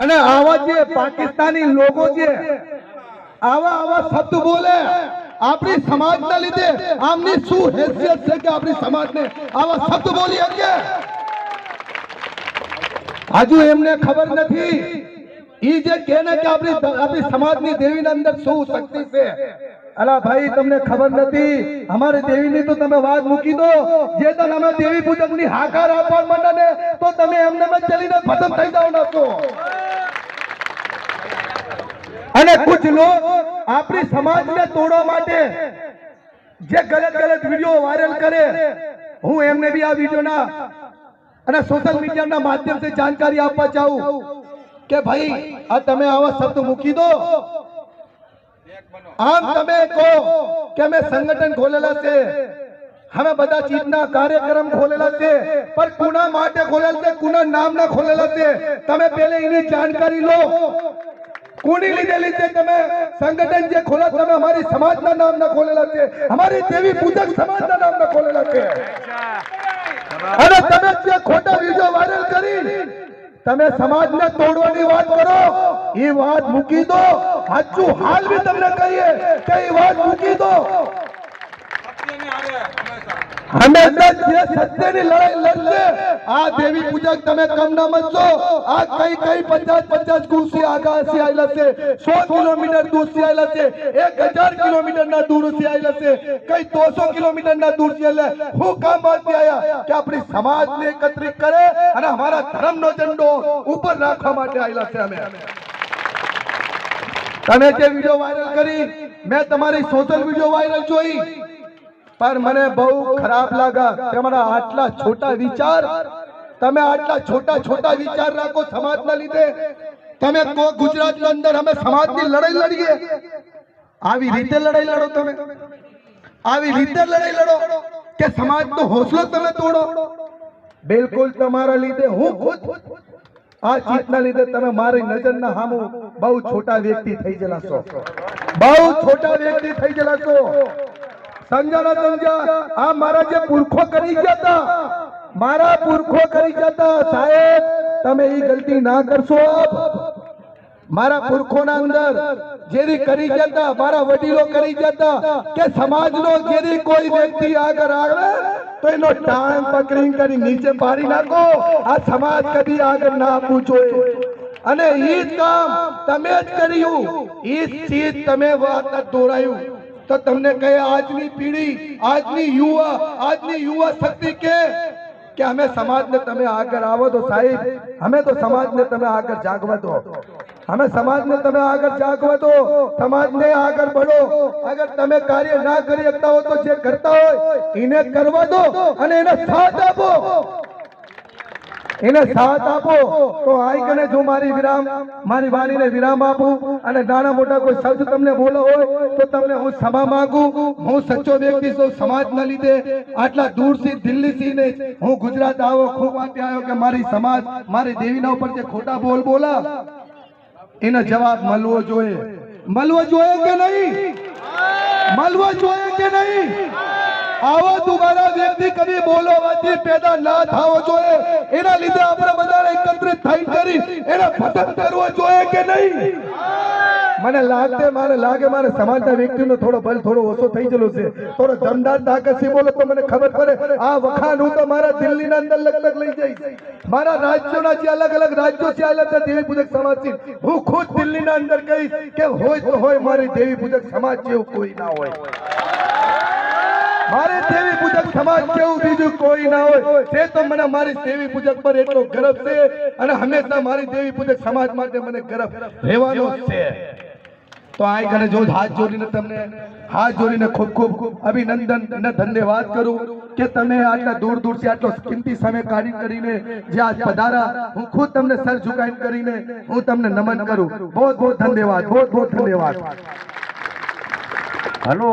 અને આવા જે પાકિસ્તાની લોકો છે, આવા આવા શબ્દ બોલે, આપણી સમાજના લીધે આમની શું હેસિયત છે કે આપણી સમાજને આવા શબ્દ બોલી શકે? હજુ એમને ખબર નથી ને આપણી આપણી ને અને કુછ લોગ આપણી સમાજને તોડવા માટે જે ગલત ગલત વીડિયો વાયરલ કરે, હું એમને બી આ વિડીયોના અને સોશિયલ મીડિયાના માધ્યમથી જાણકારી આપવા ચાહું. કે ભાઈ આ તમે આવા શબ્દ મૂકી દો. આમ તમે કહો કે અમે સંગઠન ખોલેલા છે. અમે બધા ચીજના કાર્યક્રમ ખોલેલા છે પણ કુના માટે ખોલેલા છે કુના નામના ખોલેલા છે. તમે પેલે એની જાણકારી લો. કોની લીધેલી છે તમે સંગઠન જે ખોલા તમે અમારી સમાજના નામના ખોલેલા છે. અમારી દેવી પૂજક સમાજના નામના ખોલેલા છે. અને તમે જે ખોટા વીડિયો વાયરલ કરી તમે સમાજને તોડવાની વાત કરો, એ વાત મૂકી દો. સાચું હાલ બી તમને કહીએ કે એ વાત મૂકી દો. સત્યની લડાઈ લડશે, આ દેવી ના આ કઈ કઈ પચાસ પચાસ કુર્સી આગાસી આવેલા છે, સો કિલોમીટર દૂરથી આવેલા છે, એક હજાર કિલોમીટર ના દૂરથી આવેલા છે, કઈ દોસો કિલોમીટર ના દૂરથી આવેલા હું કામ આયા કે આપણી સમાજને એકત્રિત કરે અને અમારા ધર્મનો ઝંડો ઉપર રાખવા માટે આવેલા છે અમે. તમે જે વીડિયો વાયરલ કરી, મેં તમારી સોશિયલ વીડિયો વાયરલ જોઈ. પણ મને બહુ ખરાબ લાગા તમારા આટલા છોટા વિચાર, તમે આટલા છોટા છોટા વિચાર રાખો સમાજના લીધે. તમે કો ગુજરાતની અંદર અમે સમાજની લડાઈ લડીએ. આવી રીતે લડાઈ લડો તમે. આવી રીતે લડાઈ લડો કે સમાજનો હોસલો તમે તોડો. બિલકુલ તમારા લીધે હું ખુદ આ ચીજના લીધે તમે મારી નજરના સામું બહુ છોટા વ્યક્તિ થઈ છો. બહુ છોટા વ્યક્તિ થઈ છો. સમજા ના સમજા આ મારા જે પુરખો કરી ગયા હતા, મારા પુરખો કરી ગયા હતા, સાહેબ, તમે એ ગલતી ના કરશો મારા પુરખોના અંદર જેરી કરી જતા મારા વડીલો કરી જતા કે સમાજનો જેરી કોઈ વ્યક્તિ આગળ આવે, તો એનો ટાઈમ પકડી કરી નીચે પાડી નાખો. આ સમાજ કદી આગળ ના પૂછો અને ઈ કામ તમે જ કર્યું. ઈ ચીજ તમે વાત દોરાયું. તો તમને કહે, આજની પેઢી, આજની યુવા આજની યુવા શક્તિ કે? કે અમે સમાજને તમે આગળ આવો તો સાહેબ, અમે તો સમાજને તમે આગળ જાગવા દો. અમે સમાજને તમે આગળ જાગવા દો, સમાજને આગળ બળો અગર તમે કાર્ય ના કરી શકતા હો તો જે કરતા હોય, એને કરવા દો અને એને સાથ આપો. એને સાથ આપો, તો આઈકને જો મારી વિરામ, મારી વાણીને વિરામ આપું અને નાના મોટા કોઈ શબ્દ તમને બોલો હોય, તો તમને હું ક્ષમા માંગુ. હું સચ્ચો વ્યક્તિ છું, સમાજના લીધે આટલા દૂરથી, દિલ્હીથી ને હું ગુજરાત આવો, ખૂબ વાતે આવ્યો કે મારી સમાજ, મારી દેવીના ઉપર જે ખોટા બોલ બોલા, એનો જવાબ મળવો જોઈએ. મળવો જોઈએ કે નહીં? મળવો જોઈએ કે નહીં? આવો દુબારા વ્યક્તિ કદી બોલવાથી પેદા ના થવો જોઈએ. એના લીધે આપણે બધાને એકત્રિત થઈ કરી એને ખતમ કરવો જોઈએ કે નહીં? મને લાગે મારે લાગે મારે સમાજના વ્યક્તિનો થોડો બલ થોડો ઓછો થઈ ગયેલો છે. થોડો દમદાર તાકતથી બોલો તો મને ખબર પડે. આ વખાણ હું તો મારા દિલ્હીના અંદર લગભગ લઈ જઈશ. મારા રાજ્યોના જે અલગ અલગ રાજ્યો છે અલગ દેવી પૂજક સમાજ છે, હું ખુદ દિલ્હીના અંદર કહીશ કે હોય તો હોય મારી દેવી પૂજક સમાજ જેવું કોઈ ના હોય. મારે દેવી પૂજક સમાજ કેવું બીજું કોઈ ના હોય. તે તો મને મારી દેવી પૂજક પર એટલો ગર્વ છે અને હંમેશા મારી દેવી પૂજક સમાજ માટે મને ગર્વ રહેવાનો છે. તો આ કને જો હાથ જોડીને તમને, હાથ જોડીને ખૂબ ખૂબ અભિનંદન અને ધન્યવાદ કરું કે તમે આટલા દૂર દૂરથી આટલો કિંમતી સમય કાઢી કરીને જે આજ પધારા, હું ખુદ તમને સર ઝુકાઈ કરીને હું તમને નમન કરું. બહુ બહુ ધન્યવાદ, બહુ બહુ ધન્યવાદ. હલો.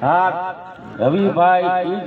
હા રવિભાઈ